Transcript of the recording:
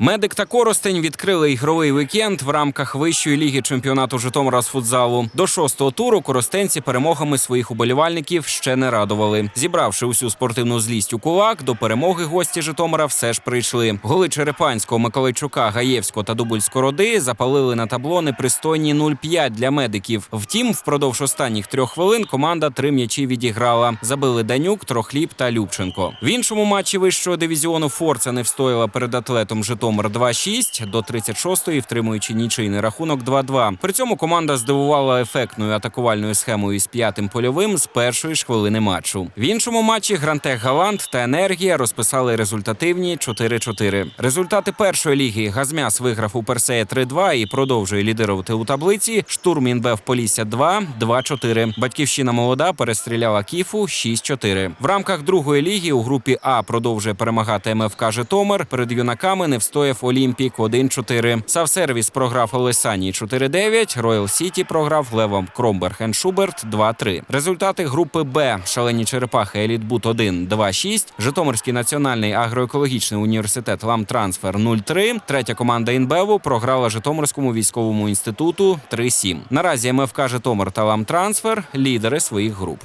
Медик та Коростень відкрили ігровий вікенд в рамках вищої ліги чемпіонату Житомира з футзалу. До шостого туру коростенці перемогами своїх уболівальників ще не радували. Зібравши усю спортивну злість у кулак, до перемоги гості Житомира все ж прийшли. Голи Черепанського, Миколайчука, Гаєвського та Дубульського роди запалили на табло непристойні 0-5 для медиків. Втім, впродовж останніх трьох хвилин команда три м'ячі відіграла. Забили Данюк, Трохліб та Любченко. В іншому матчі вищого дивізіону Форца не встояла перед атлетом Житомир 2-6 до 36-ї, втримуючи нічийний рахунок 2-2. При цьому команда здивувала ефектною атакувальною схемою з п'ятим польовим з першої ж хвилини матчу. В іншому матчі Грантех Галант та Енергія розписали результативні 4-4. Результати першої ліги Газмяс виграв у Персея 3-2 і продовжує лідирувати у таблиці. Штурм Інбев Полісся 2, 2-4. Батьківщина молода перестріляла Кіфу 6-4. В рамках другої ліги у групі А продовжує перемагати МФК Житомир. Перед юнаками не встояв Олімпік 1-4. Савсервіс програв Олесані 4-9. Роял Сіті програв Левом Кромберг Шуберт 2-3. Результати групи Б Шалені Черепахи Елітбут 1 2-6. Житомирський національний агроекологічний університет Ламтрансфер 0-3. Третя команда Інбеву програла Житомирському військовому інституту 3-7. Наразі МФК Житомир та Ламтрансфер лідери своїх груп.